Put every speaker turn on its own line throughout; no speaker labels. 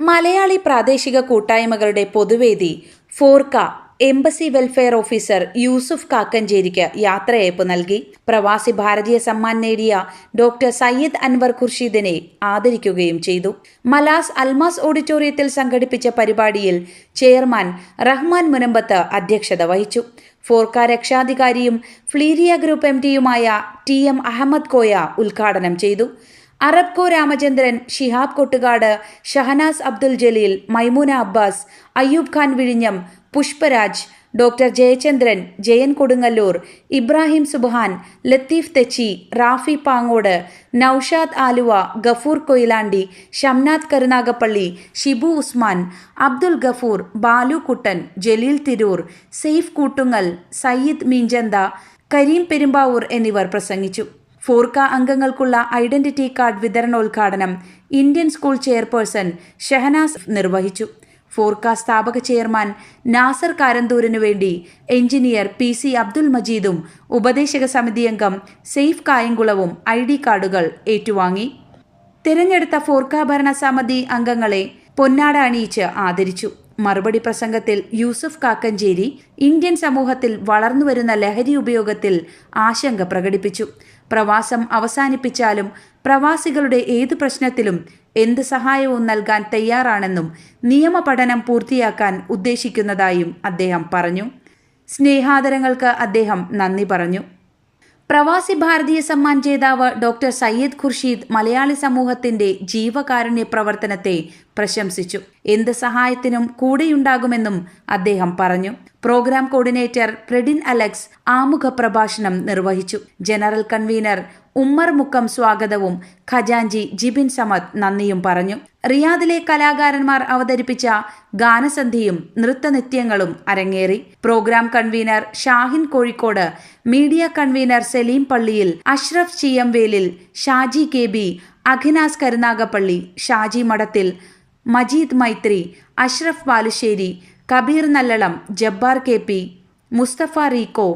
മലയാളി പ്രാദേശിക കൂട്ടായ്മകളുടെ പൊതുവേദി Forka embassy welfare officer Yusuf കാക്കഞ്ചേരിക്ക് യാത്രയയപ്പ് നൽകി. പ്രവാസി ഭാരതീയ സമ്മാൻ നേടിയ ഡോക്ടർ സയ്യിദ് അൻവർ ഖുർഷീദിനെ ആദരിക്കുകയും ചെയ്തു. മലാസ് അൽമാസ് ഓഡിറ്റോറിയത്തിൽ സംഘടിപ്പിച്ച പരിപാടിയിൽ ചെയർമാൻ റഹ്മാൻ മുനമ്പത്ത് അധ്യക്ഷത വഹിച്ചു. ഫോർക്ക രക്ഷാധികാരിയും ഫ്ലീരിയ ഗ്രൂപ്പ് എം ഡിയുമായ ടി എം അഹമ്മദ് കോയ ഉദ്ഘാടനം ചെയ്തു. അറബ്കോ രാമചന്ദ്രൻ ഷിഹാബ് കൊട്ടുകാട് ഷഹനാസ് അബ്ദുൽ ജലീൽ മൈമൂന അബ്ബാസ് അയ്യൂബ് ഖാൻ വിഴിഞ്ഞം പുഷ്പരാജ് ഡോക്ടർ ജയചന്ദ്രൻ ജയൻ കൊടുങ്ങല്ലൂർ ഇബ്രാഹിം സുബ്ഹാൻ ലത്തീഫ് തെച്ചി റാഫി പാങ്ങോട് നൌഷാദ് ആലുവ ഗഫൂർ കൊയിലാണ്ടി ഷംനാഥ് കരുനാഗപ്പള്ളി ഷിബു ഉസ്മാൻ അബ്ദുൽ ഗഫൂർ ബാലു കുട്ടൻ ജലീൽ തിരൂർ സെയ്ഫ് കൂട്ടുങ്ങൽ സയ്യിദ് മീഞ്ചന്ത കരീം പെരുമ്പാവൂർ എന്നിവർ പ്രസംഗിച്ചു. ഫോർക്ക അംഗങ്ങൾക്കുള്ള ഐഡന്റിറ്റി കാർഡ് വിതരണോദ്ഘാടനം ഇന്ത്യൻ സ്കൂൾ ചെയർപേഴ്സൺ ഷഹനാസ് നിർവഹിച്ചു. ഫോർക്ക സ്ഥാപക ചെയർമാൻ നാസർ കാരന്തൂരിനു വേണ്ടി എഞ്ചിനീയർ പി സി അബ്ദുൽ മജീദും ഉപദേശക സമിതി അംഗം സെയ്ഫ് കായംകുളവും ഐ ഡി കാർഡുകൾ ഏറ്റുവാങ്ങി. തിരഞ്ഞെടുത്ത ഫോർക്ക ഭരണസമിതി അംഗങ്ങളെ പൊന്നാട അണിയിച്ച് ആദരിച്ചു. മറുപടി പ്രസംഗത്തിൽ യൂസഫ് കാക്കഞ്ചേരി ഇന്ത്യൻ സമൂഹത്തിൽ വളർന്നുവരുന്ന ലഹരി ഉപയോഗത്തിൽ ആശങ്ക പ്രകടിപ്പിച്ചു. പ്രവാസം അവസാനിപ്പിച്ചാലും പ്രവാസികളുടെ ഏതു പ്രശ്നത്തിലും എന്ത് സഹായവും നൽകാൻ തയ്യാറാണെന്നും നിയമപഠനം പൂർത്തിയാക്കാൻ ഉദ്ദേശിക്കുന്നതായും അദ്ദേഹം പറഞ്ഞു. സ്നേഹാദരങ്ങൾക്ക് അദ്ദേഹം നന്ദി പറഞ്ഞു. പ്രവാസി ഭാരതീയ സമ്മാൻ ജേതാവ് ഡോക്ടർ സയ്യിദ് ഖുർഷീദ് മലയാളി സമൂഹത്തിന്റെ ജീവകാരുണ്യ പ്രവർത്തനത്തെ പ്രശംസിച്ചു. എന്ത് സഹായത്തിനും കൂടെയുണ്ടാകുമെന്നും അദ്ദേഹം പറഞ്ഞു. പ്രോഗ്രാം കോർഡിനേറ്റർ പ്രഡിൻ അലക്സ് ആമുഖ പ്രഭാഷണം നിർവഹിച്ചു. ജനറൽ കൺവീനർ ഉമ്മർ മുക്കം സ്വാഗതവും ഖജാൻജി ജിബിൻ സമദ് നന്ദിയും പറഞ്ഞു. റിയാദിലെ കലാകാരന്മാർ അവതരിപ്പിച്ച ഗാനസന്ധിയും നൃത്തനിത്യങ്ങളും അരങ്ങേറി. Programme convener Shahin Kozhikode media convener Saleem Palliyil Ashraf Chiyamvelil Shaji K B Akhinas Karunagappally Shaji Madathil Majeed Maithri Ashraf Balussery Kabeer Nallalam Jabbar K P Musthafa Rico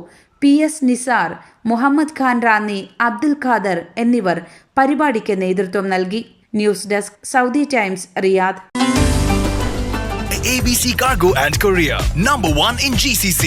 P S Nisar Muhammad Khan Ranni Abdul Khader എന്നിവർ പരിപാടിക്ക് നേതൃത്വം നൽകി news desk Saudi Times Riyadh
ABC Cargo and Korea, number one in GCC.